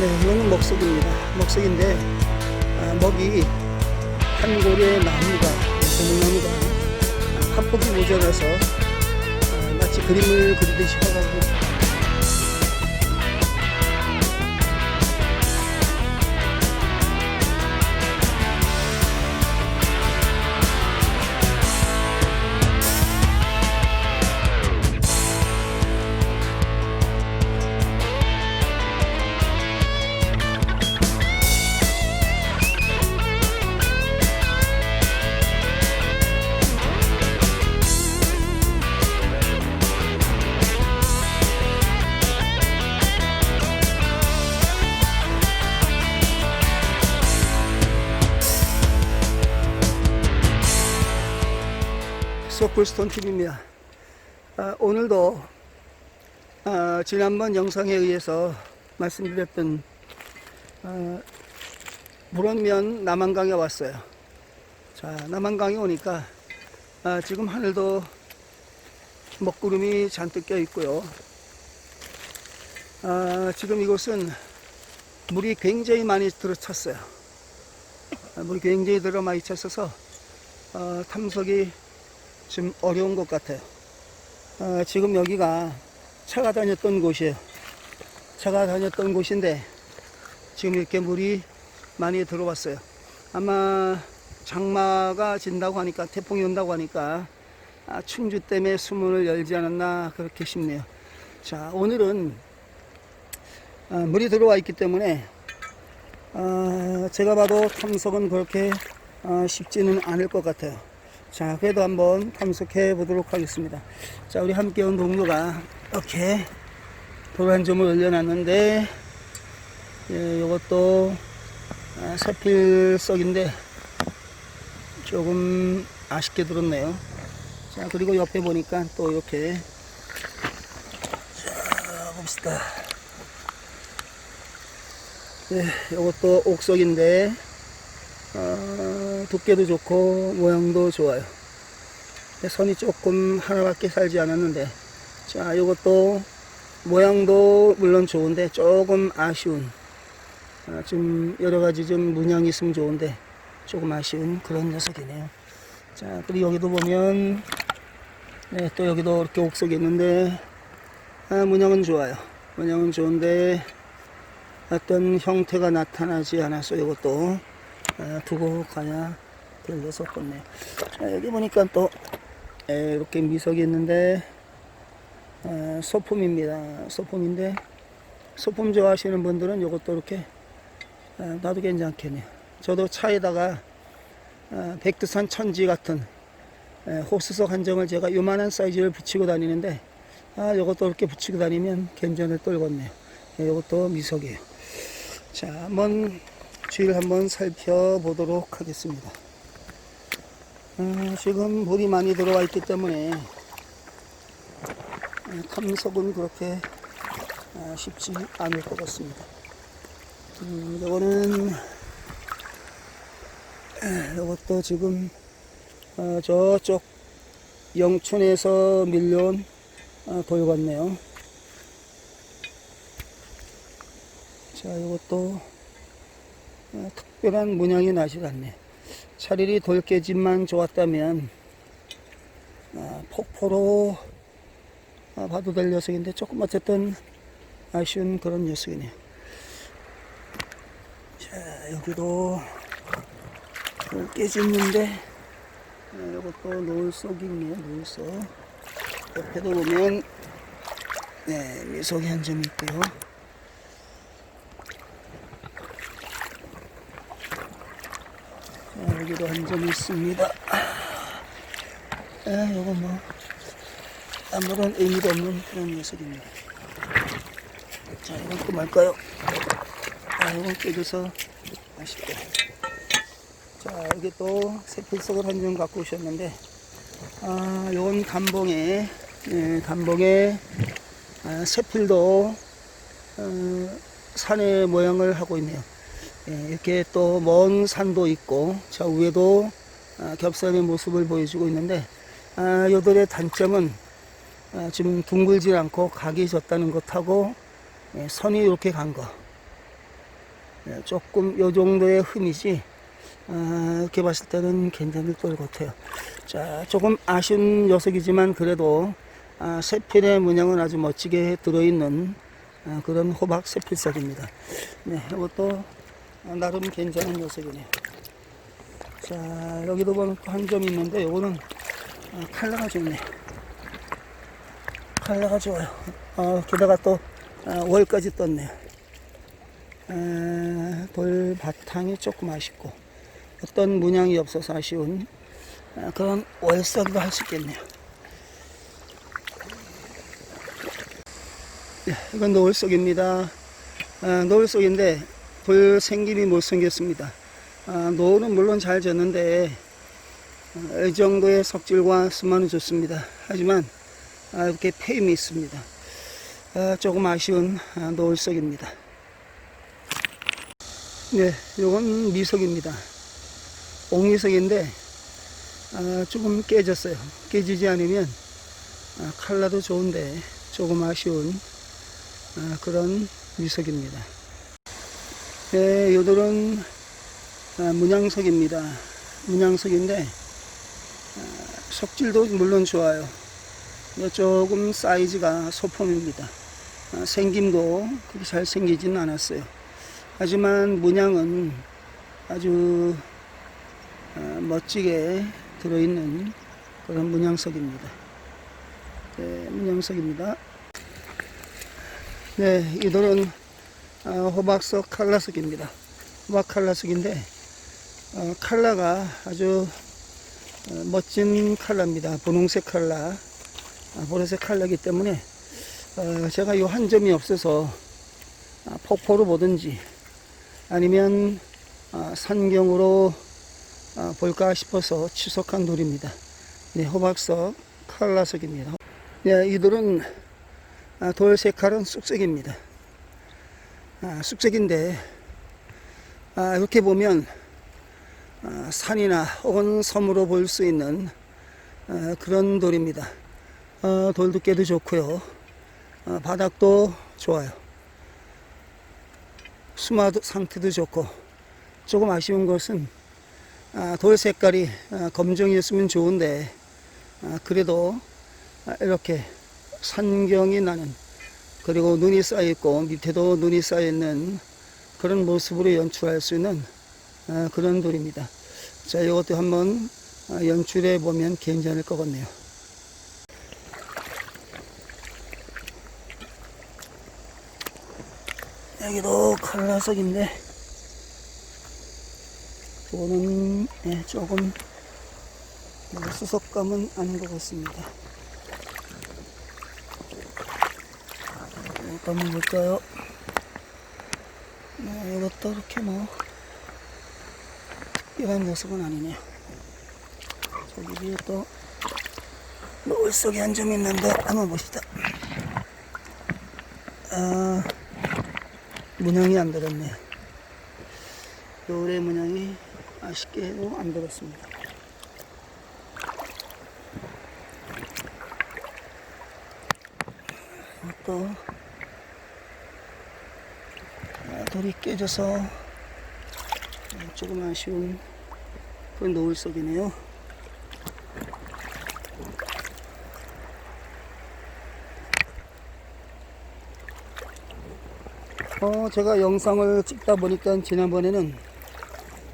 네, 이거는 먹석입니다. 먹석인데 아, 먹이 한 고리의 나무가 고목나무가 아, 한 폭이 모자라서 아, 마치 그림을 그리듯이 해가지고 소풀스톤 TV입니다. 아, 오늘도 아, 지난번 영상에 의해서 말씀드렸던 아, 물원면 남한강에 왔어요. 자, 남한강에 오니까 아, 지금 하늘도 먹구름이 잔뜩 껴 있고요. 아, 지금 이곳은 물이 굉장히 많이 들어찼어요. 아, 물이 굉장히 들어 많이 찼어서 어, 탐석이 좀 어려운 것 같아요. 어, 지금 여기가 차가 다녔던 곳이에요. 차가 다녔던 곳인데 지금 이렇게 물이 많이 들어왔어요. 아마 장마가 진다고 하니까 태풍이 온다고 하니까 아, 충주 때문에 수문을 열지 않았나 그렇게 싶네요. 자 오늘은 아, 물이 들어와 있기 때문에 아, 제가 봐도 탐석은 그렇게 아, 쉽지는 않을 것 같아요. 자, 그래도 한번 탐색해 보도록 하겠습니다. 자, 우리 함께 온 동료가 이렇게 돌 한 점을 올려놨는데, 예, 요것도 아, 세필석인데 조금 아쉽게 들었네요. 자, 그리고 옆에 보니까 또 이렇게 자, 봅시다. 예, 요것도 옥석인데 어, 두께도 좋고 모양도 좋아요. 선이 조금 하나밖에 살지 않았는데 자 이것도 모양도 물론 좋은데 조금 아쉬운 아, 좀 여러가지 좀 문양이 있으면 좋은데 조금 아쉬운 그런 녀석이네요. 자 그리고 여기도 보면 네, 또 여기도 이렇게 옥석이 있는데 아, 문양은 좋아요. 문양은 좋은데 어떤 형태가 나타나지 않아서 이것도 아, 두고 가야 될 녀석같네 자, 여기 보니까 또 에, 이렇게 미석이 있는데 아, 소품입니다. 소품인데 소품 좋아하시는 분들은 이것도 이렇게 아, 놔도 괜찮겠네요. 저도 차에다가 아, 백두산 천지 같은 에, 호수석 한정을 제가 요만한 사이즈를 붙이고 다니는데 아, 이것도 이렇게 붙이고 다니면 괜찮을 떨겠네요. 이것도 미석이에요. 자, 한번 주위를 한번 살펴보도록 하겠습니다. 아, 지금 물이 많이 들어와 있기 때문에 아, 탐석은 그렇게 아, 쉽지 않을 것 같습니다. 음, 이거는 이것도 지금 어, 저쪽 영촌에서 밀려온 어, 돌 같네요. 자, 이것도 어, 특별한 문양이 나지 않네. 차라리 돌깨집만 좋았다면 아, 폭포로 아, 봐도 될 녀석인데 조금 어쨌든 아쉬운 그런 녀석이네요. 자 여기도 돌깨집인데 아, 이것도 노을속이 있네요. 노을속 옆에도 보면 네, 미속이 한 점 있고요. 자, 여기도 한 점 있습니다. 아, 요거 뭐, 아무런 의미도 없는 그런 녀석입니다. 자, 이건 또 말까요? 아, 이건 깨져서 아쉽다. 자, 여기 또 세필석을 한 점 갖고 오셨는데, 아, 요건 감봉에, 예, 감봉에, 아, 세필도, 어, 산의 모양을 하고 있네요. 예, 이렇게 또 먼 산도 있고 저 위에도 아, 겹산의 모습을 보여주고 있는데 아, 요들의 단점은 아, 지금 둥글지 않고 각이 졌다는 것하고 예, 선이 이렇게 간 거. 예, 조금 요 정도의 흠이지 아, 이렇게 봤을 때는 괜찮을 것 같아요. 자, 조금 아쉬운 녀석이지만 그래도 아, 세필의 문양은 아주 멋지게 들어있는 아, 그런 호박 세필살입니다. 네, 이것도 아, 나름 괜찮은 녀석이네요. 자, 여기도 보면 또 한 점이 있는데 요거는 아, 칼라가 좋네. 칼라가 좋아요. 아, 게다가 또 아, 월까지 떴네요. 아, 돌 바탕이 조금 아쉽고 어떤 문양이 없어서 아쉬운 아, 그런 월석이도 할 수 있겠네요. 네, 이건 노을석입니다. 아, 노을석인데 돌 생김이 못생겼습니다. 아, 노을은 물론 잘 졌는데 아, 이 정도의 석질과 수만은 좋습니다. 하지만 아, 이렇게 페임이 있습니다. 아, 조금 아쉬운 아, 노을석입니다. 네, 요건 미석입니다. 옥미석인데 아, 조금 깨졌어요. 깨지지 않으면 아, 칼라도 좋은데 조금 아쉬운 아, 그런 미석입니다. 네, 요들은 아, 문양석입니다. 문양석인데 아, 석질도 물론 좋아요. 요 조금 사이즈가 소품입니다. 아, 생김도 그렇게 잘 생기지는 않았어요. 하지만 문양은 아주 아, 멋지게 들어있는 그런 문양석입니다. 네, 문양석입니다. 네, 이 돌은 아, 호박석 칼라석입니다. 호박 칼라석인데 어, 칼라가 아주 어, 멋진 칼라입니다. 분홍색 칼라, 아, 보라색 칼라이기 때문에 어, 제가 이 한 점이 없어서 아, 폭포로 보든지 아니면 아, 산경으로 아, 볼까 싶어서 취속한 돌입니다. 네, 호박석 칼라석입니다. 네, 이 돌은 아, 돌 색깔은 쑥색입니다. 아, 쑥색인데 아, 이렇게 보면 아, 산이나 혹은 섬으로 볼 수 있는 아, 그런 돌입니다. 어, 돌 두께도 좋고요. 아, 바닥도 좋아요. 수마 상태도 좋고 조금 아쉬운 것은 아, 돌 색깔이 아, 검정이었으면 좋은데 아, 그래도 아, 이렇게 산경이 나는 그리고 눈이 쌓여 있고 밑에도 눈이 쌓여 있는 그런 모습으로 연출할 수 있는 아, 그런 돌입니다. 자, 이것도 한번 아, 연출해 보면 괜찮을 것 같네요. 여기도 칼라석인데 이거는 예, 조금 뭐 수석감은 아닌 것 같습니다. 이것도 한번 볼까요? 네, 이것도 이렇게 뭐 특별한 녀석은 아니네요. 저기 위에 또 노을 속에 한 점 있는데 한번 봅시다. 아, 문양이 안 들었네요. 요래 문양이 아쉽게도 안 들었습니다. 또 아, 돌이 깨져서 조금 아쉬운 그 노을 속이네요. 어, 제가 영상을 찍다 보니까 지난번에는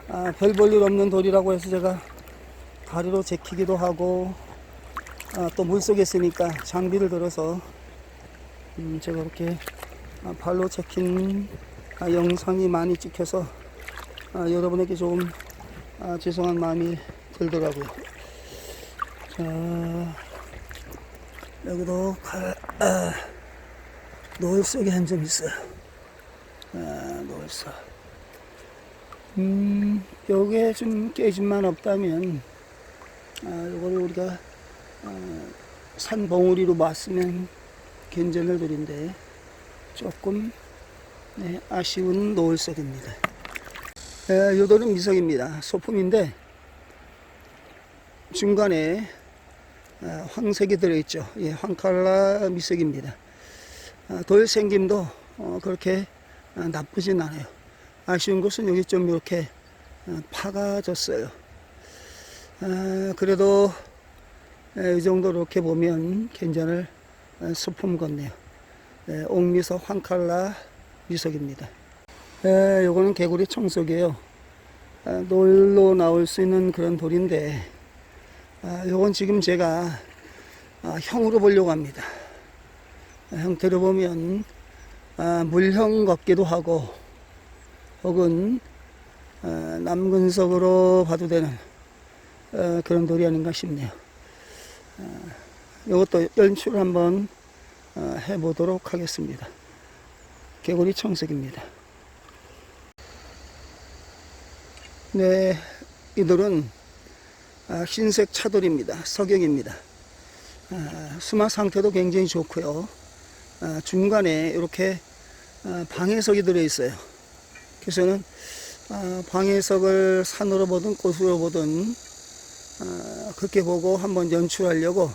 아, 별 볼일 없는 돌이라고 해서 제가 다리로 제키기도 하고 아, 또 물속에 있으니까 장비를 들어서 음, 제가 이렇게 아, 발로 제킨 아, 영상이 많이 찍혀서 아, 여러분에게 조금 아, 죄송한 마음이 들더라고요. 자, 여기도 칼, 아, 노을 속에 한 점 있어요. 아, 노을서. 음, 요게 좀 깨짐만 없다면, 아, 요거를 우리가, 어, 산 봉우리로 맞으면 괜찮을 돌인데, 조금, 네, 아쉬운 노을색입니다. 에, 요 돌은 미석입니다. 소품인데, 중간에, 아, 황색이 들어있죠. 예, 황칼라 미석입니다. 아, 돌 생김도 어, 그렇게 아, 나쁘진 않아요. 아쉬운 것은 여기 좀 이렇게 어, 파가 졌어요. 아, 그래도 에, 이 정도 이렇게 보면 괜찮을 어, 소품 같네요. 에, 옥미석 황칼라 미석입니다. 에, 요거는 개구리 청석이에요. 아, 놀러 나올 수 있는 그런 돌인데, 아, 요건 지금 제가 아, 형으로 보려고 합니다. 아, 형태로 보면 아, 물형 같기도 하고, 혹은 어, 남근석으로 봐도 되는 어, 그런 돌이 아닌가 싶네요. 어, 이것도 연출을 한번 어, 해보도록 하겠습니다. 개구리 청색입니다. 네, 이 돌은 아, 흰색 차돌입니다. 석영입니다. 아, 수마 상태도 굉장히 좋고요. 아, 중간에 이렇게 아, 방해석이 들어있어요. 그래서는 아, 방해석을 산으로 보든 꽃으로 보든 아, 그렇게 보고 한번 연출하려고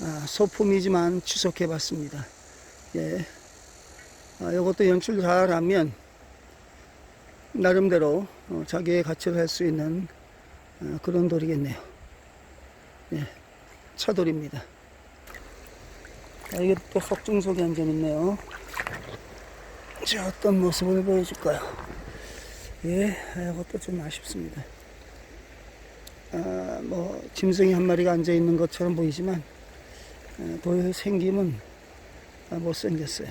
아, 소품이지만 취속해 봤습니다. 예. 아, 이것도 연출 잘하면 나름대로 어, 자기의 가치를 할 수 있는 어, 그런 돌이겠네요. 예. 차돌입니다. 아, 이게 또 석중석이 한 점 있네요. 자, 어떤 모습을 보여줄까요? 예, 이것도 좀 아쉽습니다. 아, 뭐, 짐승이 한 마리가 앉아 있는 것처럼 보이지만, 아, 돌 생김은 아, 못생겼어요.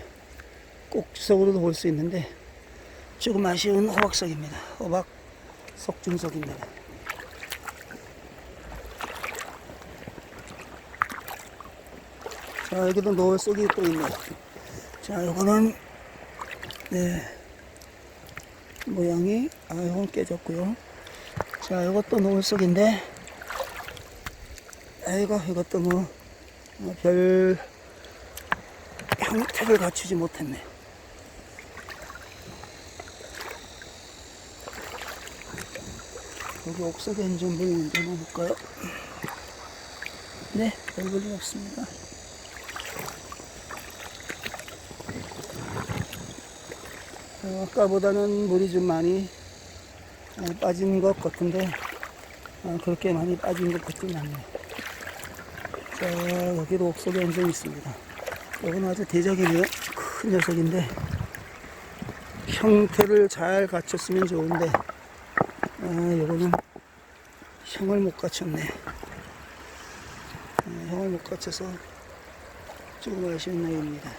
꼭지석으로도 볼 수 있는데, 조금 아쉬운 호박석입니다. 호박 석중석입니다. 자, 여기도 노을 속이 또 있네요. 자, 요거는, 네, 모양이, 아, 요건 깨졌고요. 자, 이것도 노을 속인데, 아이고, 이것도 뭐, 어, 별 형태를 갖추지 못했네. 여기 한점 보이는데 한번 볼까요? 네, 별 볼일 없습니다. 어, 아까보다는 물이 좀 많이 어, 빠진 것 같은데 어, 그렇게 많이 빠진 것 같지는 않네요. 자 여기도 옥석에 한점 있습니다. 이건 아주 대적이네요. 큰 녀석인데 형태를 잘 갖췄으면 좋은데 아, 요거는 형을 못 갖췄네. 아, 형을 못 갖춰서 조금 아쉬운 나이입니다.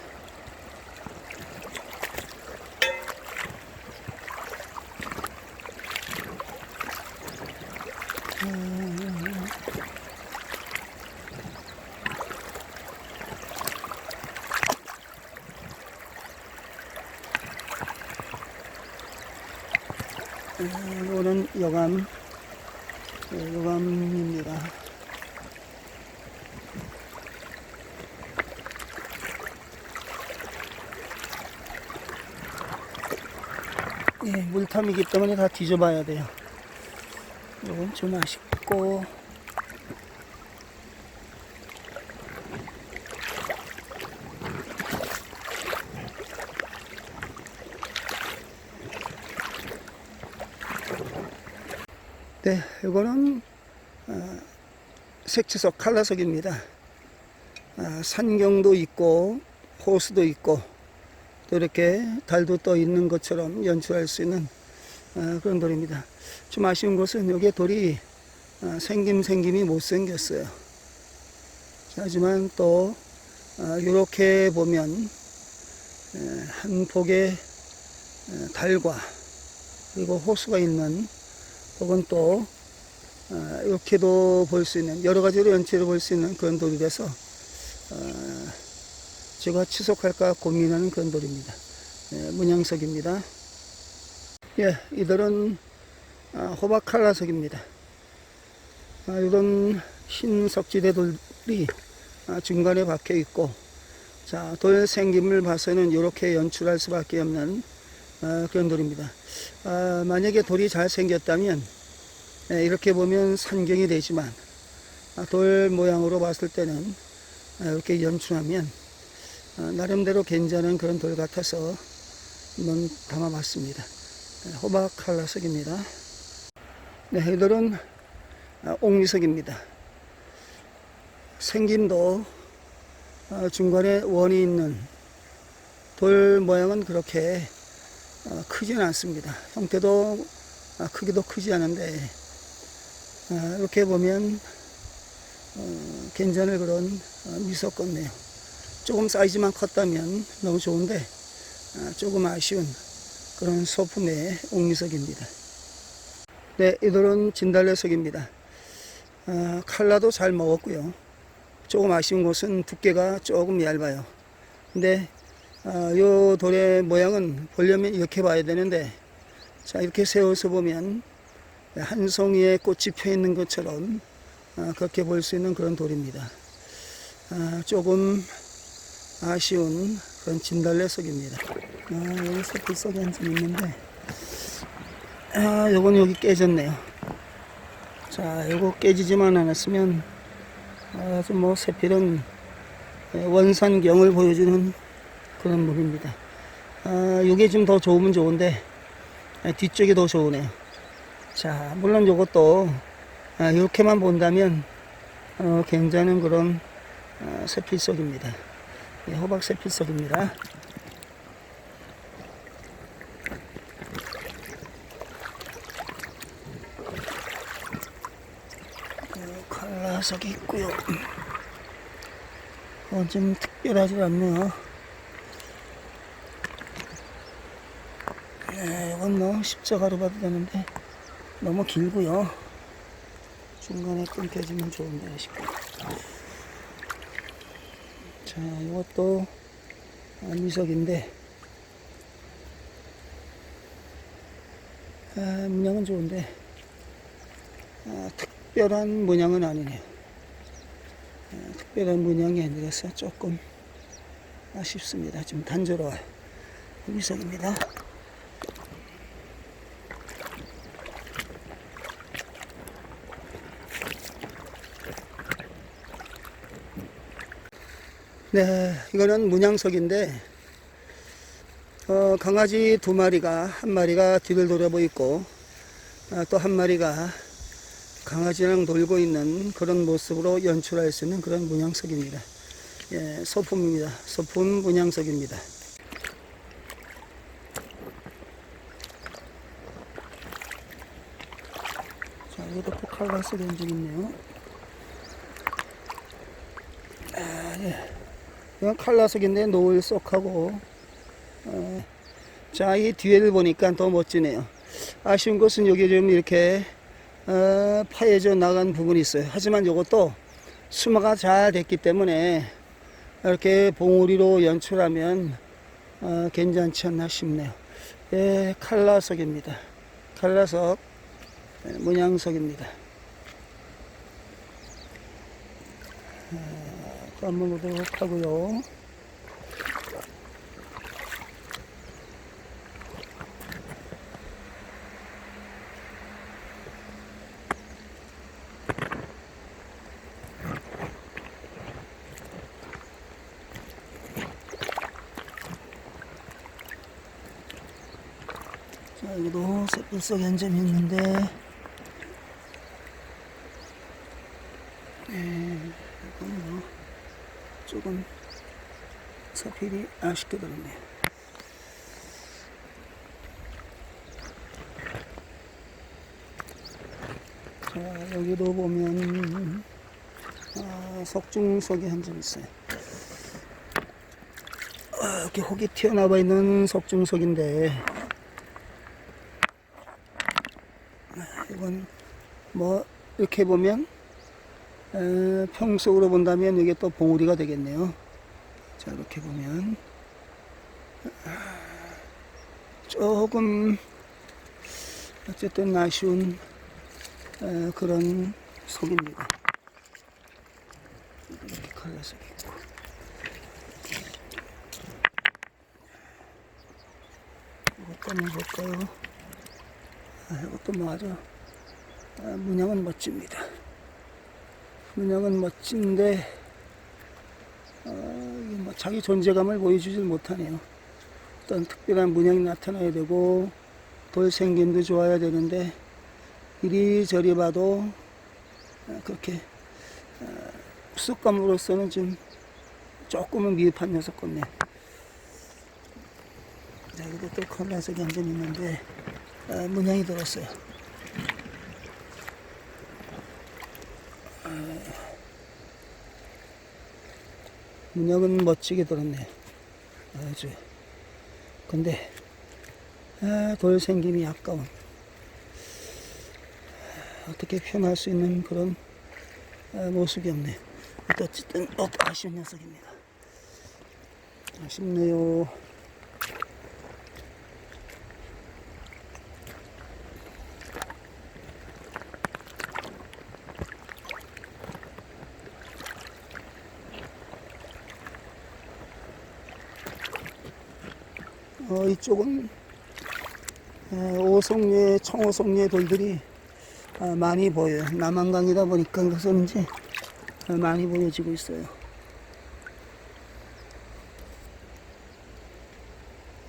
이거는 여감, 예, 여감입니다. 예, 물탐이기 때문에 다 뒤져봐야 돼요. 이건 좀 아쉽고, 네, 이거는 어, 색채석 칼라석입니다. 아, 산경도 있고 호수도 있고 또 이렇게 달도 떠 있는 것처럼 연출할 수 있는 어, 그런 돌입니다. 좀 아쉬운 것은 여기에 돌이 어, 생김 생김이 못 생겼어요. 하지만 또 이렇게 보면 에, 한 폭의 에, 달과 그리고 호수가 있는 혹은 또 어, 이렇게도 볼 수 있는 여러 가지로 연출을 볼수 있는 그런 돌이 돼서 어, 제가 취속할까 고민하는 그런 돌입니다. 예, 문양석입니다. 예, 이들은 아, 호박 칼라석입니다. 아, 이런 흰 석지대 돌이 아, 중간에 박혀 있고 자, 돌 생김을 봐서는 이렇게 연출할 수밖에 없는 아, 그런 돌입니다. 아, 만약에 돌이 잘 생겼다면 예, 이렇게 보면 산경이 되지만 아, 돌 모양으로 봤을 때는 아, 이렇게 연출하면 아, 나름대로 괜찮은 그런 돌 같아서 한번 담아봤습니다. 네, 호박 칼라석입니다. 네, 이들은 아, 옥리석입니다. 생김도 어, 중간에 원이 있는 돌 모양은 그렇게 어, 크지는 않습니다. 형태도 아, 크기도 크지 않은데 아, 이렇게 보면 어, 괜찮을 그런 어, 미석 같네요. 조금 사이즈만 컸다면 너무 좋은데 아, 조금 아쉬운 그런 소품의 옥미석입니다. 네, 이들은 진달래석입니다. 아, 칼라도 잘 먹었고요. 조금 아쉬운 것은 두께가 조금 얇아요. 근데 아, 요 돌의 모양은 보려면 이렇게 봐야 되는데 자 이렇게 세워서 보면 한 송이의 꽃이 펴 있는 것처럼 아, 그렇게 볼 수 있는 그런 돌입니다. 아, 조금 아쉬운 그런 진달래 속입니다. 아, 여기 새풀 속에 한점 있는데 아, 요건 여기 깨졌네요. 자, 요거 깨지지만 않았으면 아주 뭐 새필은 원산경을 보여주는 그런 물입니다. 아, 요게 좀 더 좋으면 좋은데 아, 뒤쪽이 더 좋으네요. 자, 물론 요것도 아, 이렇게만 본다면 어, 굉장한 그런 어, 새필석입니다. 예, 호박 새필석입니다. 어, 칼라석이 있고요. 어, 좀 특별하지 않네요. 네, 이건 뭐 십자가로 봐도 되는데 너무 길고요. 중간에 끊겨지면 좋은데 싶고. 자, 이것도 아, 미석인데 아, 문양은 좋은데 아, 특별한 문양은 아니네요. 아, 특별한 문양이 아니라서 조금 아쉽습니다. 좀 단조로워요. 미석입니다. 네, 이거는 문양석인데, 어, 강아지 두 마리가, 한 마리가 뒤를 돌아보고 있고, 아, 또한 마리가 강아지랑 놀고 있는 그런 모습으로 연출할 수 있는 그런 문양석입니다. 예, 소품입니다. 소품 문양석입니다. 자, 이것도 포칼라스 렌즈 있네요. 아, 예. 이건 칼라석인데 노을 쏙하고 어, 자, 이 뒤에를 보니까 더 멋지네요. 아쉬운 것은 여기 좀 이렇게 어, 파여져 나간 부분이 있어요. 하지만 이것도 수마가 잘 됐기 때문에 이렇게 봉우리로 연출하면 어, 괜찮지 않나 싶네요. 예, 칼라석입니다. 칼라석 예, 문양석입니다. 또 보도록 하고요. 자, 여기도 색한 점이 있는데, 예, 이건 뭐, 조금 서필이 아쉽게 들었네요. 자, 여기도 보면, 아, 석중석이 한 점 있어요. 아, 이렇게 혹이 튀어나와 있는 석중석인데, 아, 이건 뭐, 이렇게 보면, 에, 평속으로 본다면 이게 또 봉우리가 되겠네요. 자, 이렇게 보면 아, 조금 어쨌든 아쉬운 에, 그런 속입니다. 이렇게 칼라색이 있고 이것도 한번 볼까요? 아, 이것도 뭐 아주 아, 문양은 멋집니다. 문양은 멋진데 어, 이게 뭐 자기 존재감을 보여주질 못하네요. 어떤 특별한 문양이 나타나야 되고 돌 생김도 좋아야 되는데 이리저리 봐도 아, 그렇게 아, 습감으로서는 좀 조금은 미흡한 녀석 같네. 자, 또 컬러색이 한점 있는데 아, 문양이 들었어요. 문양은 멋지게 들었네. 아주. 근데 아, 돌 생김이 아까운. 어떻게 표현할 수 있는 그런 아, 모습이 없네. 어쨌든 어, 아쉬운 녀석입니다. 아쉽네요. 어, 이쪽은 에, 오송리의 청오송리의 돌들이 아, 많이 보여요. 남한강이다 보니까 그래서인지 아, 많이 보여지고 있어요.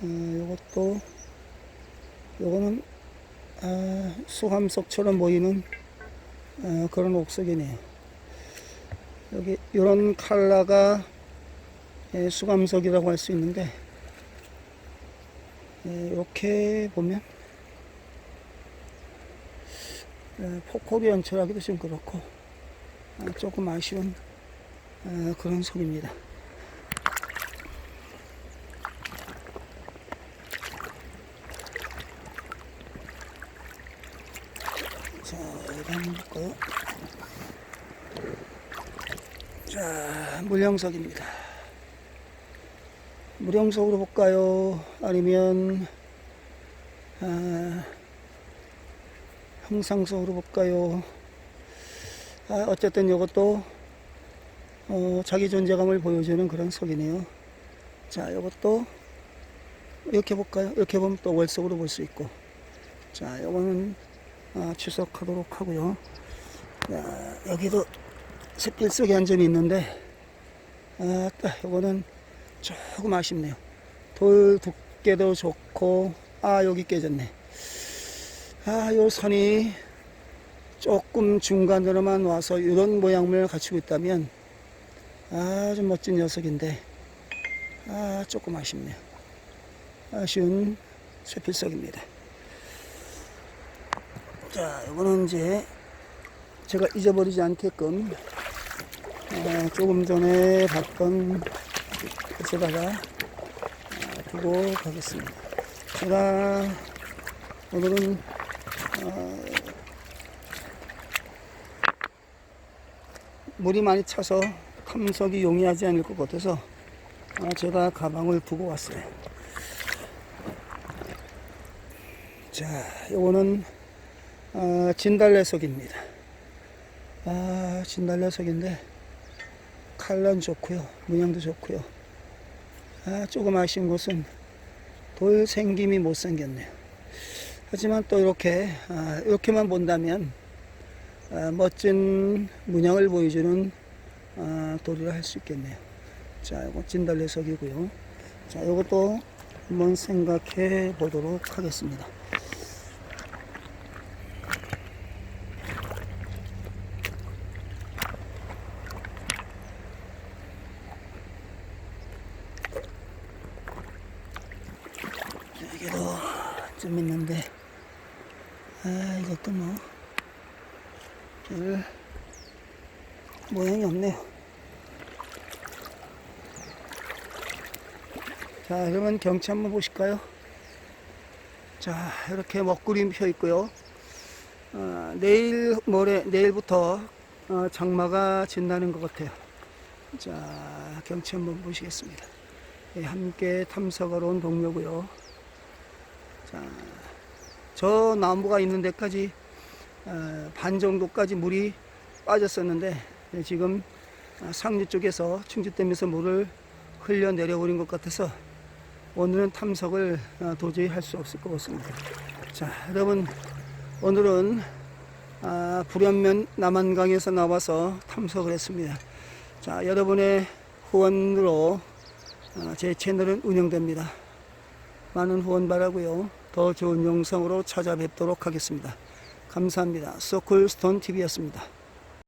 어, 요것도 요거는 아, 수함석처럼 보이는 아, 그런 옥석이네요. 여기 이런 칼라가 예, 수감석이라고 할 수 있는데 예, 이렇게 보면 예, 포코리 연출하기도 좀 그렇고 아, 조금 아쉬운 아, 그런 속입니다. 자, 한번 볼까요? 자, 물량석입니다. 물량석으로 볼까요? 아니면 아, 형상석으로 볼까요? 아, 어쨌든 이것도 어, 자기 존재감을 보여주는 그런 석이네요. 자, 이것도 이렇게 볼까요? 이렇게 보면 또 월석으로 볼 수 있고. 자, 이거는 아, 추석하도록 하고요. 자, 여기도 샛길석이 한 점이 있는데, 아, 이거는 조금 아쉽네요. 돌 두께도 좋고, 아, 여기 깨졌네. 아, 요 선이 조금 중간으로만 와서 이런 모양을 갖추고 있다면 아주 멋진 녀석인데, 아, 조금 아쉽네요. 아쉬운 쇠필석입니다. 자, 이거는 이제 제가 잊어버리지 않게끔 어, 조금 전에 봤던 곳에다가 어, 두고 가겠습니다. 제가 오늘은 어, 물이 많이 차서 탐석이 용이하지 않을 것 같아서 어, 제가 가방을 두고 왔어요. 자, 요거는 어, 진달래석입니다. 아, 진달래석인데 칼은 좋고요, 문양도 좋고요. 아, 조금 아쉬운 것은 돌 생김이 못 생겼네요. 하지만 또 이렇게 아, 이렇게만 본다면 아, 멋진 문양을 보여주는 아, 돌이라 할 수 있겠네요. 자, 이거 진달래석이고요. 자, 이것도 한번 생각해 보도록 하겠습니다. 여기도 좀 있는데, 아, 이것도 뭐, 별 모양이 없네요. 자, 그러면 경치 한번 보실까요? 자, 이렇게 먹구름 펴 있고요. 어, 내일 모레, 내일부터 어, 장마가 진다는 것 같아요. 자, 경치 한번 보시겠습니다. 예, 함께 탐색하러 온 동료고요. 자, 저 나무가 있는 데까지 어, 반 정도까지 물이 빠졌었는데 예, 지금 아, 상류 쪽에서 충주댐에서 물을 흘려 내려오는 것 같아서 오늘은 탐석을 어, 도저히 할 수 없을 것 같습니다. 자, 여러분 오늘은 아, 불연면 남한강에서 나와서 탐석을 했습니다. 자, 여러분의 후원으로 아, 제 채널은 운영됩니다. 많은 후원 바라고요. 더 좋은 영상으로 찾아뵙도록 하겠습니다. 감사합니다. 서클스톤 TV였습니다.